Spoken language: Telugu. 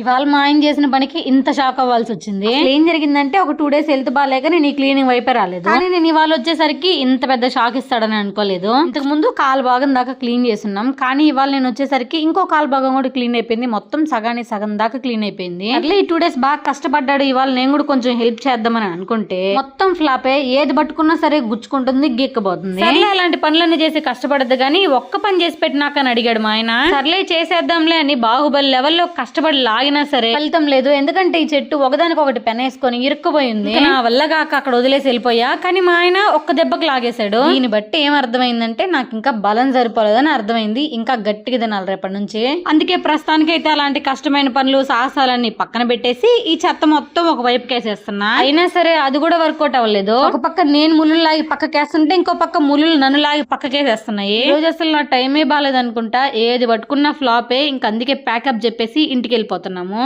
ఇవాళ మా ఆయన చేసిన పనికి ఇంత షాక్ అవ్వాల్సి వచ్చింది. ఏం జరిగిందంటే ఒక టూ డేస్ హెల్త్ బాగాలేక నేను ఈ క్లీనింగ్ వైపే రాలేదు. కానీ నేను ఇవాళ వచ్చేసరికి ఇంత పెద్ద షాక్ ఇస్తాడని అనుకోలేదు. ఇంతకు ముందు కాలు భాగం దాకా క్లీన్ చేస్తున్నాం. కానీ ఇవాళ నేను వచ్చేసరికి ఇంకో కాలు భాగం కూడా క్లీన్ అయిపోయింది. మొత్తం సగానికి సగం దాకా క్లీన్ అయిపోయింది. అట్లే ఈ టూ డేస్ బాగా కష్టపడ్డాడు. ఇవాళ నేను కూడా కొంచెం హెల్ప్ చేద్దామని అనుకుంటే మొత్తం ఫ్లాపే ఏది పట్టుకున్నా సరే గుచ్చుకుంటుంది గీక్కబోతుంది సర్లే అలాంటి పనులన్నీ చేసి కష్టపడద్దు కానీ ఒక్క పని చేసి పెట్టినాక అని అడిగాడు మా ఆయన. సర్లే చేసేద్దాంలే అని బాహుబలి లెవెల్లో కష్టపడి లాగినా సరే ఫలితం లేదు. ఎందుకంటే ఈ చెట్టు ఒకదానికి ఒకటి పెనేసుకొని ఇరుక్కుపోయింది. నా వల్ల కాక అక్కడ వదిలేసి వెళ్ళిపోయా. కానీ మా ఆయన ఒక్క దెబ్బకు లాగేశాడు. దీన్ని బట్టి ఏం అర్థమైందంటే నాకు ఇంకా బలం సరిపోలేదని అర్థమైంది. ఇంకా గట్టిగా తినాలి రేపటి నుంచి. అందుకే ప్రస్తుతానికి అయితే అలాంటి కష్టమైన పనులు సాహసాలన్నీ పక్కన పెట్టేసి ఈ చెత్త మొత్తం ఒక వైపు కేసేస్తున్నా అయినా సరే అది కూడా వర్కౌట్ అవ్వలేదు. ఒక పక్క నేను ముళ్ళు లాగి పక్కకేస్తుంటే ఇంకో పక్క ముళ్ళు నన్ను లాగి పక్కకేసేస్తున్నాయి ఈ రోజు అసలు నా టైమే బాగాలేదు అనుకుంటా ఏది పట్టుకున్నా ఫ్లాపే. ఇంక అందుకే ప్యాకప్ చెప్పేసి ఇంటికి వెళ్ళిపోతున్నాము